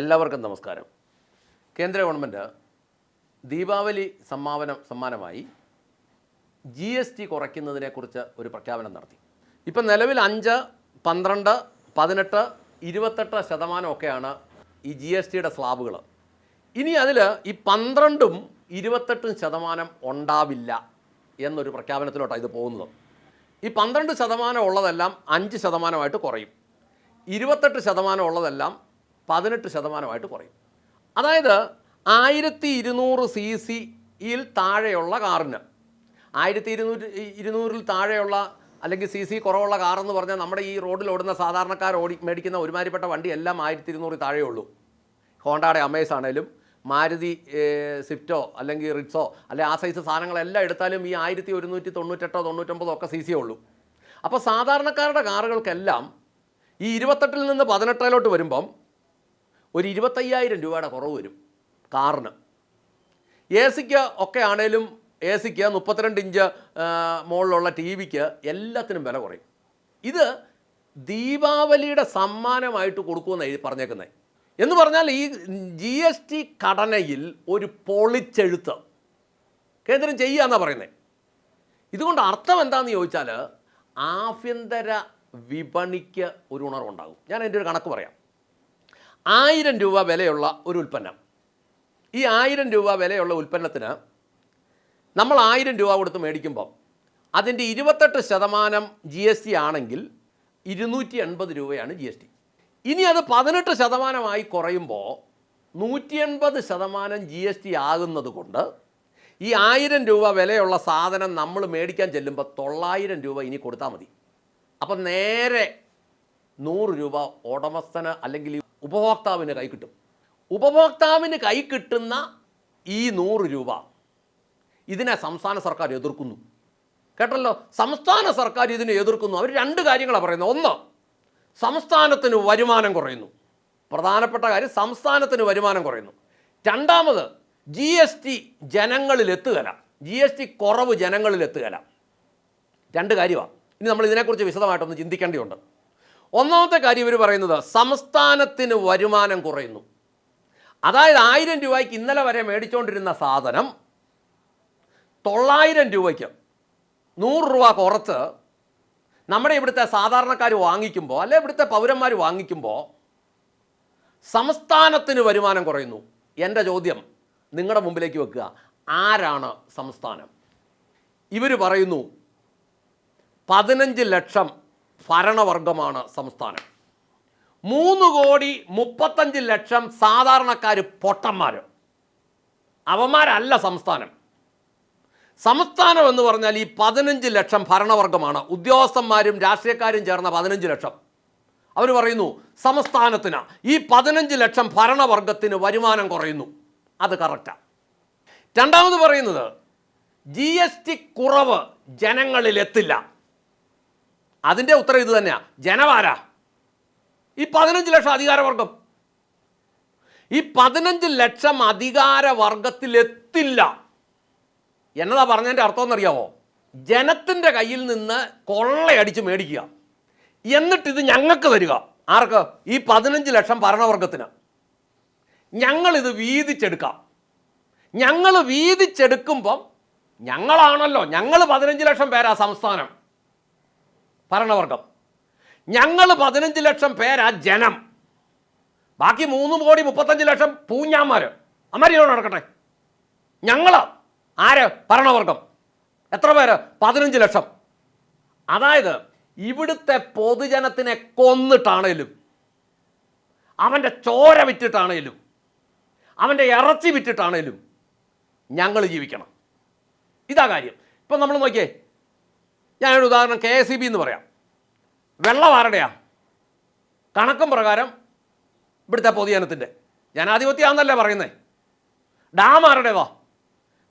എല്ലാവർക്കും നമസ്കാരം. കേന്ദ്ര ഗവൺമെന്റ് ദീപാവലി സമ്മാപനം സമ്മാനമായി ജി എസ് ടി കുറയ്ക്കുന്നതിനെക്കുറിച്ച് ഒരു പ്രഖ്യാപനം നടത്തി. ഇപ്പം നിലവിൽ അഞ്ച് പന്ത്രണ്ട് പതിനെട്ട് ഇരുപത്തെട്ട് ശതമാനമൊക്കെയാണ് ഈ ജി എസ് ടിയുടെ സ്ലാബുകൾ. ഇനി അതിൽ ഈ പന്ത്രണ്ടും ഇരുപത്തെട്ടും ശതമാനം ഉണ്ടാവില്ല എന്നൊരു പ്രഖ്യാപനത്തിലോട്ടാണ് ഇത് പോകുന്നത്. ഈ പന്ത്രണ്ട് ശതമാനം ഉള്ളതെല്ലാം അഞ്ച് ശതമാനമായിട്ട് കുറയും. ഇരുപത്തെട്ട് ശതമാനം ഉള്ളതെല്ലാം പതിനെട്ട് ശതമാനമായിട്ട് കുറയും. അതായത് ആയിരത്തി ഇരുന്നൂറ് സി സിയിൽ താഴെയുള്ള കാറിന് ആയിരത്തി ഇരുന്നൂറ്റി ഇരുന്നൂറിൽ താഴെയുള്ള അല്ലെങ്കിൽ സി സി കുറവുള്ള കാറെന്ന് പറഞ്ഞാൽ നമ്മുടെ ഈ റോഡിൽ ഓടുന്ന സാധാരണക്കാർ ഓടി മേടിക്കുന്ന ഒരുമാതിരിപ്പെട്ട വണ്ടി എല്ലാം ആയിരത്തി ഇരുന്നൂറിൽ താഴെ ഉള്ളൂ. ഹോണ്ടയുടെ അമേസ് ആണേലും മാരുതി സ്വിഫ്റ്റോ അല്ലെങ്കിൽ റിക്സോ അല്ലെങ്കിൽ ആ സൈസ് സാധനങ്ങളെല്ലാം എടുത്താലും ഈ ആയിരത്തി ഒരുന്നൂറ്റി തൊണ്ണൂറ്റെട്ടോ തൊണ്ണൂറ്റൊമ്പതോ ഒക്കെ സി സി ഉള്ളൂ. അപ്പോൾ സാധാരണക്കാരുടെ കാറുകൾക്കെല്ലാം ഈ ഇരുപത്തെട്ടിൽ നിന്ന് പതിനെട്ടിലോട്ട് വരുമ്പം ഒരു ഇരുപത്തയ്യായിരം രൂപയുടെ കുറവ് വരും. കാറിന്. എ സിക്ക് ഒക്കെ ആണേലും എ സിക്ക് മുപ്പത്തിരണ്ട് ഇഞ്ച് മുകളിലുള്ള ടി വിക്ക് എല്ലാത്തിനും വില കുറയും. ഇത് ദീപാവലിയുടെ സമ്മാനമായിട്ട് കൊടുക്കുമെന്ന് പറഞ്ഞേക്കുന്നത് എന്ന് പറഞ്ഞാൽ ഈ ജി എസ് ടി ഘടനയിൽ ഒരു പൊളിച്ചെഴുത്ത്. കേന്ദ്രം ചെയ്യുക എന്നാണ് പറയുന്നത് ഇതുകൊണ്ട് അർത്ഥം എന്താണെന്ന് ചോദിച്ചാൽ ആഭ്യന്തര വിപണിക്ക് ഒരു ഉണർവുണ്ടാകും. ഞാൻ എന്റെ ഒരു കണക്ക് പറയാം. ആയിരം രൂപ വിലയുള്ള ഒരു ഉൽപ്പന്നം. ഈ ആയിരം രൂപ വിലയുള്ള ഉൽപ്പന്നത്തിന് നമ്മൾ ആയിരം രൂപ കൊടുത്ത് മേടിക്കുമ്പം അതിന്റെ ഇരുപത്തെട്ട് ശതമാനം ജി എസ് ടി ആണെങ്കിൽ ഇരുന്നൂറ്റി എൺപത് രൂപയാണ് ജി എസ് ടി ഇനി അത് പതിനെട്ട് ശതമാനമായി കുറയുമ്പോൾ നൂറ്റി എൺപത് ശതമാനം ജി എസ് ടി ആകുന്നത് കൊണ്ട് ഈ ആയിരം രൂപ വിലയുള്ള സാധനം നമ്മൾ മേടിക്കാൻ ചെല്ലുമ്പോൾ തൊള്ളായിരം രൂപ ഇനി കൊടുത്താൽ മതി. അപ്പം നേരെ നൂറ് രൂപ ഉടമസ്ഥന് അല്ലെങ്കിൽ ഉപഭോക്താവിന് കൈ കിട്ടും. ഉപഭോക്താവിന് കൈ കിട്ടുന്ന ഈ നൂറ് രൂപ ഇതിനെ സംസ്ഥാന സർക്കാർ എതിർക്കുന്നു. കേട്ടല്ലോ? സംസ്ഥാന സർക്കാർ ഇതിനെ എതിർക്കുന്നു. അവർ രണ്ട് കാര്യങ്ങളാണ് പറയുന്നത്. ഒന്ന് സംസ്ഥാനത്തിന് വരുമാനം കുറയുന്നു. പ്രധാനപ്പെട്ട കാര്യം സംസ്ഥാനത്തിന് വരുമാനം കുറയുന്നു. രണ്ടാമത് ജി എസ് ടി ജനങ്ങളിൽ എത്തുകയില്ല ജി എസ് ടി കുറവ് ജനങ്ങളിൽ എത്തുകയില്ല രണ്ട് കാര്യമാണ് ഇനി നമ്മൾ ഇതിനെക്കുറിച്ച് വിശദമായിട്ടൊന്ന് ചിന്തിക്കേണ്ടതുണ്ട്. ഒന്നാമത്തെ കാര്യം ഇവർ പറയുന്നത് സംസ്ഥാനത്തിന് വരുമാനം കുറയുന്നു. അതായത് ആയിരം രൂപയ്ക്ക് ഇന്നലെ വരെ മേടിച്ചുകൊണ്ടിരുന്ന സാധനം തൊള്ളായിരം രൂപയ്ക്ക് നൂറ് രൂപ കുറച്ച് നമ്മുടെ ഇവിടുത്തെ സാധാരണക്കാർ വാങ്ങിക്കുമ്പോൾ അല്ലെ ഇവിടുത്തെ പൗരന്മാർ വാങ്ങിക്കുമ്പോൾ സംസ്ഥാനത്തിന് വരുമാനം കുറയുന്നു. എന്റെ ചോദ്യം നിങ്ങളുടെ മുമ്പിലേക്ക് വെക്കുക. ആരാണ് സംസ്ഥാനം? ഇവർ പറയുന്നു പതിനഞ്ച് ലക്ഷം ഭരണവർഗമാണ് സംസ്ഥാനം. മൂന്ന് കോടി മുപ്പത്തഞ്ച് ലക്ഷം സാധാരണക്കാർ പൊട്ടന്മാർ അവന്മാരല്ല സംസ്ഥാനം. സംസ്ഥാനം എന്ന് പറഞ്ഞാൽ ഈ പതിനഞ്ച് ലക്ഷം ഭരണവർഗമാണ്. ഉദ്യോഗസ്ഥന്മാരും രാഷ്ട്രീയക്കാരും ചേർന്ന പതിനഞ്ച് ലക്ഷം. അവർ പറയുന്നു സംസ്ഥാനത്തിന് ഈ പതിനഞ്ച് ലക്ഷം ഭരണവർഗത്തിന് വരുമാനം കുറയുന്നു. അത് കറക്റ്റാണ് രണ്ടാമത് പറയുന്നത് ജി എസ് ടി കുറവ് ജനങ്ങളിൽ എത്തില്ല അതിന്റെ ഉത്തരം ഇത് തന്നെയാണ് ജനവാര. ഈ പതിനഞ്ച് ലക്ഷം അധികാരവർഗം. ഈ പതിനഞ്ച് ലക്ഷം അധികാരവർഗത്തിലെത്തില്ല എന്നതാ പറഞ്ഞതിന്റെ അർത്ഥം എന്നറിയാമോ ജനത്തിന്റെ കയ്യിൽ നിന്ന് കൊള്ളയടിച്ച് മേടിക്കുക. ഇത് ഞങ്ങൾക്ക് തരിക. ആർക്ക്? ഈ പതിനഞ്ച് ലക്ഷം ഭരണവർഗത്തിന്. ഞങ്ങളിത് വീതിച്ചെടുക്കാം. ഞങ്ങൾ വീതിച്ചെടുക്കുമ്പം ഞങ്ങളാണല്ലോ. ഞങ്ങൾ പതിനഞ്ച് ലക്ഷം പേരാ സംസ്ഥാനം. ഭരണവർഗം. ഞങ്ങൾ പതിനഞ്ച് ലക്ഷം പേരാ ജനം. ബാക്കി മൂന്ന് കോടി മുപ്പത്തഞ്ച് ലക്ഷം പൂഞ്ഞാന്മാർ അമരിയോ നടക്കട്ടെ? ഞങ്ങൾ ആര്? ഭരണവർഗം. എത്ര പേര്? പതിനഞ്ച് ലക്ഷം. അതായത് ഇവിടുത്തെ പൊതുജനത്തിനെ കൊന്നിട്ടാണേലും അവന്റെ ചോര വിറ്റിട്ടാണേലും അവന്റെ ഇറച്ചി വിറ്റിട്ടാണേലും ഞങ്ങൾ ജീവിക്കണം. ഇതാ കാര്യം. ഇപ്പം നമ്മൾ നോക്കിയേ ഞാനൊരു ഉദാഹരണം കെ എസ് ഇ ബി എന്ന് പറയാം. വെള്ളം ആരുടെയാ? കണക്കും പ്രകാരം ഇവിടുത്തെ പൊതുജനത്തിന്റെ ജനാധിപത്യമാണെന്നല്ലേ പറയുന്നത് ഡാം ആരുടേതാ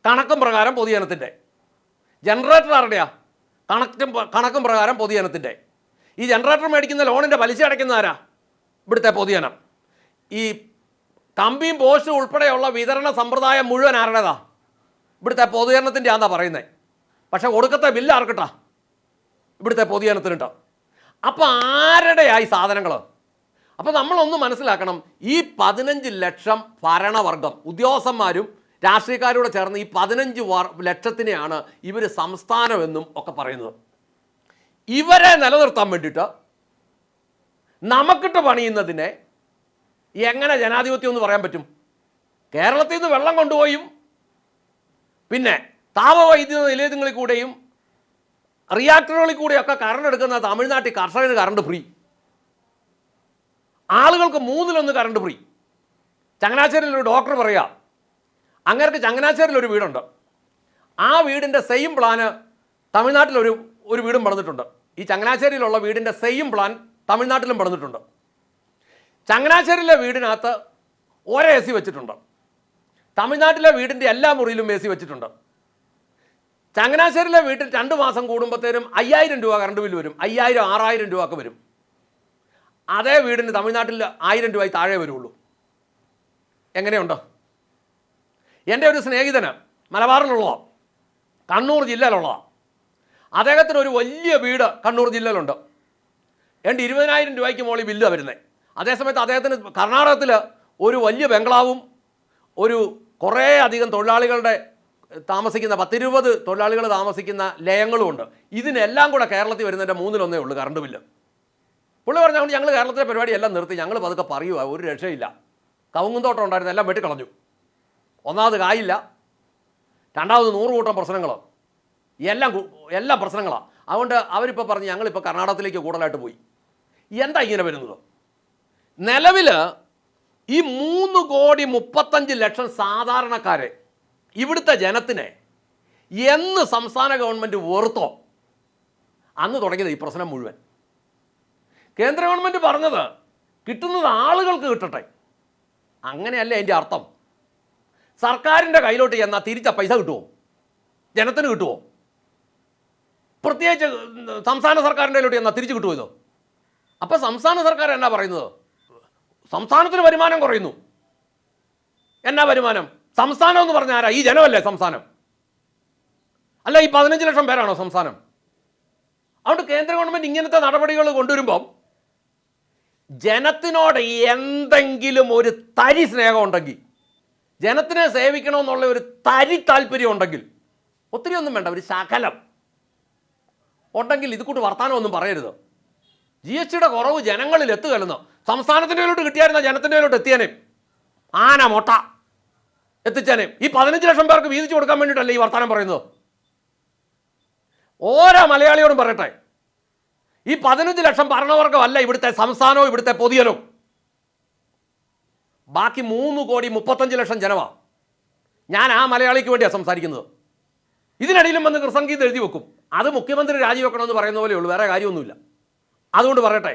കണക്കും പ്രകാരം പൊതുജനത്തിന്റെ ജനറേറ്റർ ആരുടെയാ? കണക്കും കണക്കും പ്രകാരം പൊതുജനത്തിന്റെ ഈ ജനറേറ്റർ മേടിക്കുന്ന ലോണിന്റെ പലിശ അടയ്ക്കുന്ന ആരാ? ഇവിടുത്തെ പൊതുജനം. ഈ കമ്പിയും പോസ്റ്റും ഉൾപ്പെടെയുള്ള വിതരണ സമ്പ്രദായം മുഴുവൻ ആരുടേതാ? ഇവിടുത്തെ പൊതുജനത്തിന്റെ ആണെന്നാ പറയുന്നത് പക്ഷേ കൊടുക്കത്തെ ബില്ല് ആർക്കിട്ടാ? ഇവിടുത്തെ പൊതുജനത്തിനുണ്ട്. അപ്പോൾ ആരുടെയായി സാധനങ്ങൾ അപ്പോൾ നമ്മളൊന്ന് മനസ്സിലാക്കണം ഈ പതിനഞ്ച് ലക്ഷം ഭരണവർഗം ഉദ്യോഗസ്ഥന്മാരും രാഷ്ട്രീയക്കാരോട് ചേർന്ന് ഈ പതിനഞ്ച് ലക്ഷത്തിനെയാണ് ഇവർ സംസ്ഥാനമെന്നും ഒക്കെ പറയുന്നത്. ഇവരെ നിലനിർത്താൻ വേണ്ടിയിട്ട് നമുക്കിട്ട് പണിയുന്നതിനെ എങ്ങനെ ജനാധിപത്യം എന്ന് പറയാൻ പറ്റും? കേരളത്തിൽ നിന്ന് വെള്ളം കൊണ്ടുപോയും. പിന്നെ താപവൈദ്യുത നിലയങ്ങളിൽ കൂടെയും റിയാക്ടറുകളിൽ കൂടെയൊക്കെ കറണ്ട് എടുക്കുന്ന തമിഴ്നാട്ടിൽ കർഷകന് കറണ്ട് ഫ്രീ ആളുകൾക്ക് മൂന്നിലൊന്ന് കറണ്ട് ഫ്രീ ചങ്ങനാശ്ശേരിയിൽ ഒരു ഡോക്ടർ പറയുക അങ്ങേർക്ക് ചങ്ങനാശ്ശേരിയിൽ ഒരു വീടുണ്ട്. ആ വീടിന്റെ സെയിം പ്ലാന് തമിഴ്നാട്ടിലൊരു ഒരു വീടും പണിതിട്ടുണ്ട്. ഈ ചങ്ങനാശ്ശേരിയിലുള്ള വീടിന്റെ സെയിം പ്ലാൻ തമിഴ്നാട്ടിലും പണിതിട്ടുണ്ട്. ചങ്ങനാശ്ശേരിയിലെ വീടിനകത്ത് ഒരേ എ സി വെച്ചിട്ടുണ്ട്. തമിഴ്നാട്ടിലെ വീടിന്റെ എല്ലാ മുറിയിലും എ സി വെച്ചിട്ടുണ്ട്. ചങ്ങനാശ്ശേരിയിലെ വീട്ടിൽ രണ്ട് മാസം കൂടുമ്പോഴത്തേനും അയ്യായിരം രൂപ കറണ്ട് ബില്ല് വരും. അയ്യായിരം ആറായിരം രൂപ ഒക്കെ വരും. അതേ വീടിന് തമിഴ്നാട്ടിൽ ആയിരം രൂപ താഴെ വരുള്ളൂ. എങ്ങനെയുണ്ടോ? എന്റെ ഒരു സ്നേഹിതന് മലബാറിലുള്ളതാണ് കണ്ണൂർ ജില്ലയിലുള്ളതാണ് അദ്ദേഹത്തിന് ഒരു വലിയ വീട് കണ്ണൂർ ജില്ലയിലുണ്ട്. എന്റെ ഇരുപതിനായിരം രൂപയ്ക്ക് മുകളിൽ ബില്ല് വരുന്നത്. അതേസമയത്ത് അദ്ദേഹത്തിന് കർണാടകത്തിൽ ഒരു വലിയ ബംഗ്ലാവും ഒരു കുറേ അധികം തൊഴിലാളികളുടെ താമസിക്കുന്ന പത്തിരുപത് തൊഴിലാളികൾ താമസിക്കുന്ന ലയങ്ങളുമുണ്ട് ഇതിനെല്ലാം കൂടെ കേരളത്തിൽ വരുന്നതിന്റെ മൂന്നിലൊന്നേ ഉള്ളൂ കറണ്ട് ബില്ല് പുള്ളി പറഞ്ഞുകൊണ്ട് ഞങ്ങൾ കേരളത്തിലെ പരിപാടി എല്ലാം നിർത്തി. ഞങ്ങൾ പതുക്കെ പറയുക ഒരു രക്ഷയില്ല. കവുങ്ങുന്തോട്ടം ഉണ്ടായിരുന്നു. എല്ലാം വെട്ടിക്കളഞ്ഞു ഒന്നാമത് കായില്ല. രണ്ടാമത് നൂറ് കൂട്ടം പ്രശ്നങ്ങൾ എല്ലാം എല്ലാം പ്രശ്നങ്ങളാണ് അതുകൊണ്ട് അവരിപ്പോൾ പറഞ്ഞ് ഞങ്ങളിപ്പോൾ കർണാടകത്തിലേക്ക് കൂടുതലായിട്ട് പോയി. എന്താ ഇങ്ങനെ വരുന്നത്? നിലവിൽ ഈ മൂന്ന് കോടി മുപ്പത്തഞ്ച് ലക്ഷം സാധാരണക്കാരെ ഇവിടുത്തെ ജനത്തിനെ എന്ന് സംസ്ഥാന ഗവൺമെന്റ് ഓർത്തോ അന്ന് തുടങ്ങിയത് ഈ പ്രശ്നം മുഴുവൻ. കേന്ദ്ര ഗവൺമെന്റ് പറഞ്ഞത് കിട്ടുന്നത് ആളുകൾക്ക് കിട്ടട്ടെ. അങ്ങനെയല്ല എന്റെ അർത്ഥം? സർക്കാരിന്റെ കയ്യിലോട്ട് ചെന്നാൽ തിരിച്ച പൈസ കിട്ടുമോ ജനത്തിന് കിട്ടുമോ പ്രത്യേകിച്ച് സംസ്ഥാന സർക്കാരിന്റെ കയ്യിലോട്ട് ചെന്നാൽ തിരിച്ച് കിട്ടുമോ ഇതോ? അപ്പോൾ സംസ്ഥാന സർക്കാർ എന്നാ പറയുന്നത്? സംസ്ഥാനത്തിന് വരുമാനം കുറയുന്നു. എന്നാ വരുമാനം? സംസ്ഥാനം എന്ന് പറഞ്ഞാൽ ആരാ? ഈ ജനമല്ലേ സംസ്ഥാനം? അല്ല ഈ പതിനഞ്ച് ലക്ഷം പേരാണോ സംസ്ഥാനം? അതുകൊണ്ട് കേന്ദ്ര ഗവൺമെന്റ് ഇങ്ങനത്തെ നടപടികൾ കൊണ്ടുവരുമ്പം ജനത്തിനോട് എന്തെങ്കിലും ഒരു തരി സ്നേഹമുണ്ടെങ്കിൽ ജനത്തിനെ സേവിക്കണമെന്നുള്ള ഒരു തരി താല്പര്യം ഉണ്ടെങ്കിൽ ഒത്തിരി ഒന്നും വേണ്ട ഒരു ശകലം. ഉണ്ടെങ്കിൽ ഇത് കൂട്ട് വർത്താനമൊന്നും പറയരുത്. ജി എസ് ടിയുടെ കുറവ് ജനങ്ങളിൽ എത്തുകയല്ലെന്ന്. സംസ്ഥാനത്തിന്റെ കയ്യിലോട്ട് കിട്ടിയായിരുന്ന? ജനത്തിന്റെ കയ്യിലോട്ട് എത്തിയാനേ. ആന മൊട്ട. എത്തിച്ചേനെ ഈ പതിനഞ്ച് ലക്ഷം പേർക്ക് വീതിച്ചു കൊടുക്കാൻ വേണ്ടിയിട്ടല്ലേ ഈ വർത്തമാനം പറയുന്നത്? ഓരോ മലയാളിയോടും പറയട്ടെ. ഈ പതിനഞ്ച് ലക്ഷം ഭരണവർഗമല്ല ഇവിടുത്തെ സംസ്ഥാനവും ഇവിടുത്തെ പൊതുജനവും ബാക്കി മൂന്ന് കോടി മുപ്പത്തഞ്ച് ലക്ഷം ജനമാണ് ഞാൻ ആ മലയാളിക്ക് വേണ്ടിയാണ് സംസാരിക്കുന്നത്. ഇതിനിടയിലും വന്ന് കൃസംഗീത് എഴുതി വെക്കും. അത് മുഖ്യമന്ത്രി രാജിവെക്കണമെന്ന് പറയുന്ന പോലെ പോലെയുള്ളൂ വേറെ കാര്യമൊന്നുമില്ല. അതുകൊണ്ട് പറയട്ടെ.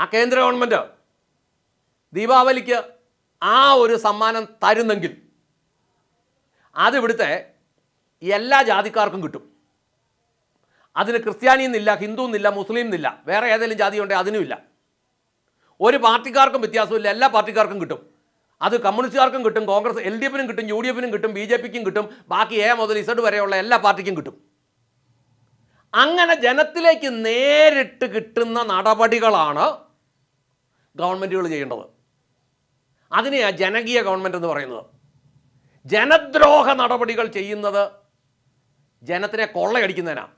ആ കേന്ദ്ര ഗവൺമെന്റ് ദീപാവലിക്ക് ആ ഒരു സമ്മാനം തരുന്നെങ്കിൽ അത് ഇവിടുത്തെ എല്ലാ ജാതിക്കാർക്കും കിട്ടും. അതിന് ക്രിസ്ത്യാനി എന്നില്ല ഹിന്ദു എന്നില്ല മുസ്ലിം എന്നില്ല വേറെ ഏതെങ്കിലും ജാതി ഉണ്ടെങ്കിൽ അതിനുമില്ല ഒരു പാർട്ടിക്കാർക്കും വ്യത്യാസമില്ല എല്ലാ പാർട്ടിക്കാർക്കും കിട്ടും. അത് കമ്മ്യൂണിസ്റ്റുകാർക്കും കിട്ടും കോൺഗ്രസ് എൽ ഡി എഫിനും കിട്ടും യു ഡി എഫിനും കിട്ടും ബി ജെ പിക്കും കിട്ടും ബാക്കി എ മുതൽ ഇസഡ് വരെയുള്ള എല്ലാ പാർട്ടിക്കും കിട്ടും. അങ്ങനെ ജനത്തിലേക്ക് നേരിട്ട് കിട്ടുന്ന നടപടികളാണ് ഗവൺമെന്റുകൾ ചെയ്യേണ്ടത്. അതിനെയാണ് ജനകീയ ഗവൺമെന്റ് എന്ന് പറയുന്നത്. ജനദ്രോഹ നടപടികൾ ചെയ്യുന്നത് ജനത്തിനെ കൊള്ളയടിക്കുന്നതിനാണ്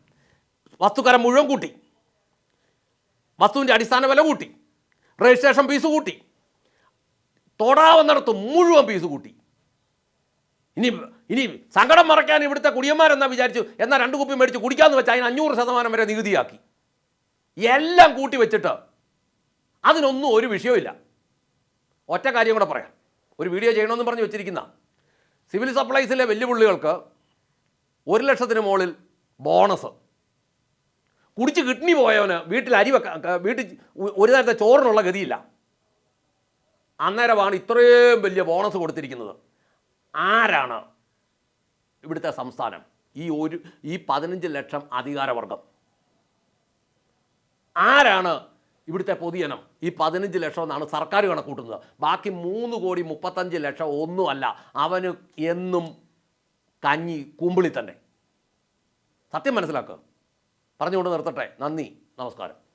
വസ്തുക്കരം മുഴുവൻ കൂട്ടി. വസ്തുവിന്റെ അടിസ്ഥാന വില കൂട്ടി. രജിസ്ട്രേഷൻ ഫീസ് കൂട്ടി. തൊടാവുന്നിടത്ത് മുഴുവൻ ഫീസ് കൂട്ടി. ഇനി ഇനി സങ്കടം മറയ്ക്കാൻ ഇവിടുത്തെ കുടിയന്മാരെന്നാ വിചാരിച്ചു? എന്നാൽ രണ്ട് കുപ്പി മേടിച്ച് കുടിക്കാമെന്ന് വെച്ചാൽ അതിന് അഞ്ഞൂറ് ശതമാനം വരെ നികുതിയാക്കി. എല്ലാം കൂട്ടി വെച്ചിട്ട് അതിനൊന്നും ഒരു വിഷയമില്ല ഒറ്റ കാര്യം കൂടെ പറയാം. ഒരു വീഡിയോ ചെയ്യണമെന്ന് പറഞ്ഞ് വെച്ചിരിക്കുന്ന സിവിൽ സപ്ലൈസിലെ വെല്ലുവിളികൾക്ക് ഒരു ലക്ഷത്തിന് മുകളിൽ ബോണസ്. കുടിച്ച് കിഡ്നി പോയവന് വീട്ടിൽ അരി വെക്കാൻ വീട്ടിൽ ഒരു നേരത്തെ ചോറിനുള്ള ഗതിയില്ല. അന്നേരമാണ് ഇത്രയും വലിയ ബോണസ് കൊടുത്തിരിക്കുന്നത്. ആരാണ് ഇവിടുത്തെ സംസ്ഥാനം? ഈ ഒരു ഈ പതിനഞ്ച് ലക്ഷം അധികാരവർഗം. ആരാണ് ഇവിടുത്തെ പൊതുജനം ഈ പതിനഞ്ച് ലക്ഷം എന്നാണ് സർക്കാർ കണക്കൂട്ടുന്നത്. ബാക്കി മൂന്ന് കോടി മുപ്പത്തഞ്ച് ലക്ഷം ഒന്നുമല്ല അവന് എന്നും കഞ്ഞി കുമ്പിളി തന്നെ. സത്യം മനസ്സിലാക്കുക പറഞ്ഞുകൊണ്ട് നിർത്തട്ടെ. നന്ദി. നമസ്കാരം.